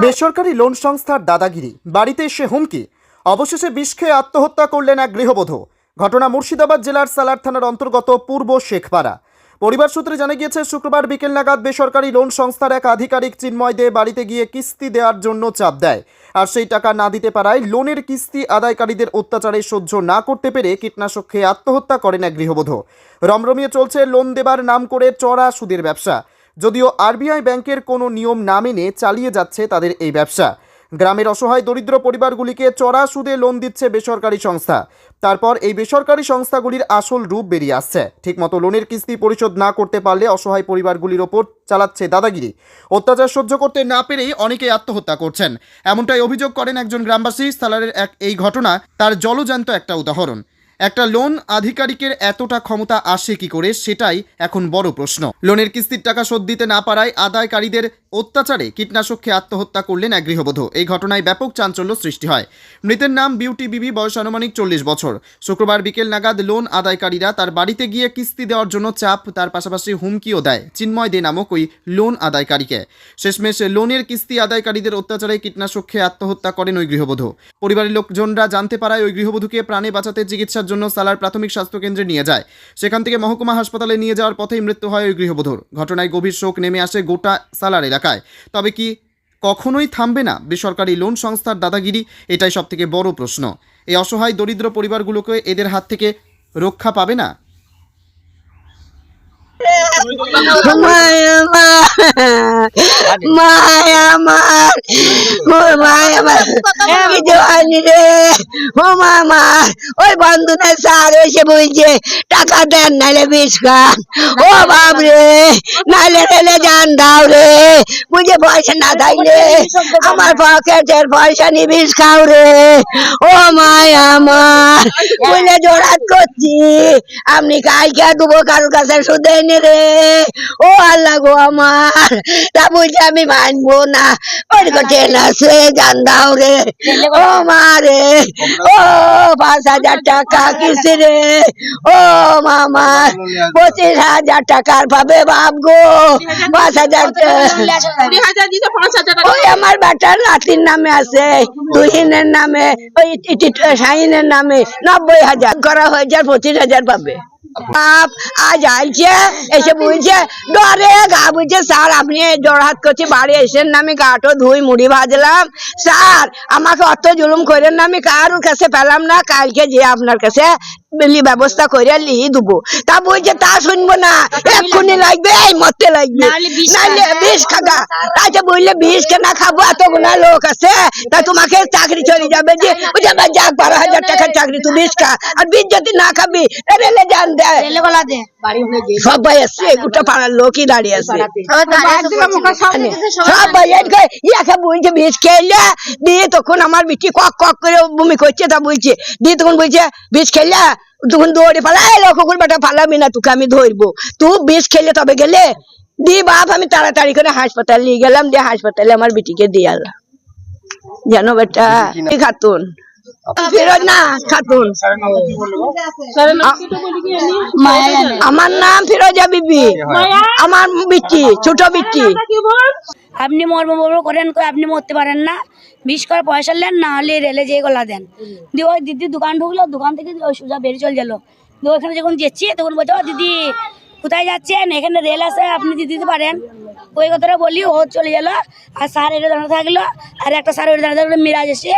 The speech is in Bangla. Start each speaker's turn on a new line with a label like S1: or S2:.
S1: বেসরকারি লোন সংস্থার দাদাগিরি। বাড়িতে এসে হুমকি। অবশেষে বিষ খেয়ে আত্মহত্যা করলেন এক গৃহবধূ। ঘটনা মুর্শিদাবাদ জেলার সালার থানার অন্তর্গত পূর্ব শেখপাড়া। পরিবার সূত্রে জানা গিয়েছে, শুক্রবার বিকেল নাগাদ বেসরকারি লোন সংস্থার এক আধিকারিক চিন্ময় দে বাড়িতে গিয়ে কিস্তি দেওয়ার জন্য চাপ দেয়। আর সেই টাকা না দিতে পারায় লোনের কিস্তি আদায়কারীদের অত্যাচারে সহ্য না করতে পেরে কীটনাশক খেয়ে আত্মহত্যা করেন এক গৃহবধূ। রমরমিয়ে চলছে লোন দেবার নাম করে চড়া সুদের ব্যবসা। যদিও আরবিআই ব্যাংকের কোনো নিয়ম না মেনে চালিয়ে যাচ্ছে তাদের এই ব্যবসা। গ্রামের অসহায় দরিদ্র পরিবারগুলিকে চড়া সুদে লোন দিচ্ছে বেসরকারি সংস্থা। তারপর এই বেসরকারি সংস্থাগুলির আসল রূপ বেরিয়ে আসছে। ঠিকমতো লোনের কিস্তি পরিশোধ না করতে পারলে অসহায় পরিবারগুলির ওপর চালাচ্ছে দাদাগিরি। অত্যাচার সহ্য করতে না পেরেই অনেকেই আত্মহত্যা করছেন। এমনটাই অভিযোগ করেন একজন গ্রামবাসী। স্থালারের এক এই ঘটনা তার জলজান্ত একটা উদাহরণ। একটা লোন আধিকারিকের এতটা ক্ষমতা আসে কি করে সেটাই এখন বড় প্রশ্ন। লোনের কিস্তির টাকা শোধ দিতে না পারায় আদায়কারীদের অত্যাচারে কীটনাশক খেয়ে আত্মহত্যা করলেন এক গৃহবধূ। এই ঘটনায় ব্যাপক চাঞ্চল্য সৃষ্টি হয়। মৃতের নাম বিউটি বিবি, বয়স আনুমানিক চল্লিশ বছর। শুক্রবার বিকেল নাগাদ লোন আদায়কারীরা তার বাড়িতে গিয়ে কিস্তি দেওয়ার জন্য চাপ, তার পাশাপাশি হুমকিও দেয় চিন্ময় দে নামক ওই লোন আদায়কারীকে। শেষমেশ লোনের কিস্তি আদায়কারীদের অত্যাচারে কীটনাশক খেয়ে আত্মহত্যা করেন ওই গৃহবধূ। পরিবারের লোকজনরা জানতে পারায় ওই গৃহবধূকে প্রাণে বাঁচাতে চিকিৎসার জন্য সালার প্রাথমিক স্বাস্থ্যকেন্দ্রে নিয়ে যায়। সেখান থেকে মহকুমা হাসপাতালে নিয়ে যাওয়ার পথেই মৃত্যু হয় ওই গৃহবধূর। ঘটনায় গভীর শোক নেমে আসে গোটা সালার এলাকায়। তবে কি কখনোই থামবে না বেসরকারি লোন সংস্থার দাদাগিরি? এটাই সবথেকে বড় প্রশ্ন। এই অসহায় দরিদ্র পরিবারগুলোকে এদের হাত থেকে রক্ষা পাবে না
S2: মায়া মায়া মার ও মায়া মার টাকা ও বাপ রে নাইলে যান দাও রে বুঝে পয়সা না থাকলে আমার পকেটের পয়সা নিয়ে বিষ খাও রে ও মায়া আমার বুঝলে জোড়াত করছি আপনি কালকে দেবো কারোর কাছে শুধু রে। ও আল্লাহ গো আমার। তা বলছে আমি মানবো না। ওর ট্রেন আছে জান দাও রে। ও মা রে। ও পাঁচ হাজার টাকা কিসে রে? ও মামা। পঁচিশ হাজার টাকার পাবে বাপ গো। পাঁচ হাজার ওই আমার বাটার নাতির নামে আছে। তুহিনের নামে। ওই টিটি- শাহিনের নামে। নব্বই হাজার। করা হয়েছে পঁচিশ হাজার পাবে বাপ, আজ আইছে এসে বলছে ডরে গা বুঝছে স্যার, আপনি জড়হাত করছে বাড়ি এসেন না, আমি গাটো ধুই মুড়ি ভাজলাম। স্যার, আমাকে অত জুলুম করেন না, আমি কারোর কাছে পেলাম না, কালকে যে আপনার কাছে ব্যবস্থা করে লিয়ে দেবো। তা বলছে তা শুনব না এক্ষুনি লাগবে। এই মরতে লাগবে। নাইলে বিষ খাগা বললে বিষ কেনা খাব এতগুলা লোক আছে তা তোমাকে চাকরি চলে যাবে যে যাক বারো হাজার টাকার চাকরি তুই বিষ খা। আর বিষ যদি না খাবি রেলে যান দেয় সবাই আসছে গোটা পাড়ার লোকই দাঁড়িয়ে আছে। সবাই ইয়াকে বলছে বিষ খেলে দিয়ে তখন আমার বিটি কক কক করে বমি করছে তা বলছে দিয়ে তখন বলছে বিষ খেলে? তখন দৌড়ে পালা এই লক্ষ্য বেটা পালাবি না তোকে আমি ধরবো। তুই বিষ খেলে তবে গেলে? দিয়ে বাপ আমি তাড়াতাড়ি করে হাসপাতাল নিয়ে গেলাম দিয়ে হাসপাতালে আমার বিটিকে দিয়ে আনলাম। জানো বেটা খাতুন। ফেরত না খাতুন। আমার নাম ফিরোজা বিবি। আমার বিটি ছোট বিটি।
S3: আপনি মর্ম মর্ম করেন কই আপনি মরতে পারেন না। বিশ করে পয়সা নেন না হলে রেলে যেয়ে গলা দেন। দিয়ে ওই দিদি দোকান ঢুকলো দোকান থেকে ওই সোজা বেরিয়ে চলে গেলো। দিয়ে ওইখানে যখন যাচ্ছি তখন বলছে ও দিদি কোথায় যাচ্ছেন? এখানে রেল আছে আপনি দিয়ে দিতে পারেন। ওই কথাটা বলি ও চলে গেলো আর স্যার এটা দাঁড়া থাকল আর একটা স্যার ওটা দাঁড়া থাকল মিরাজ এসে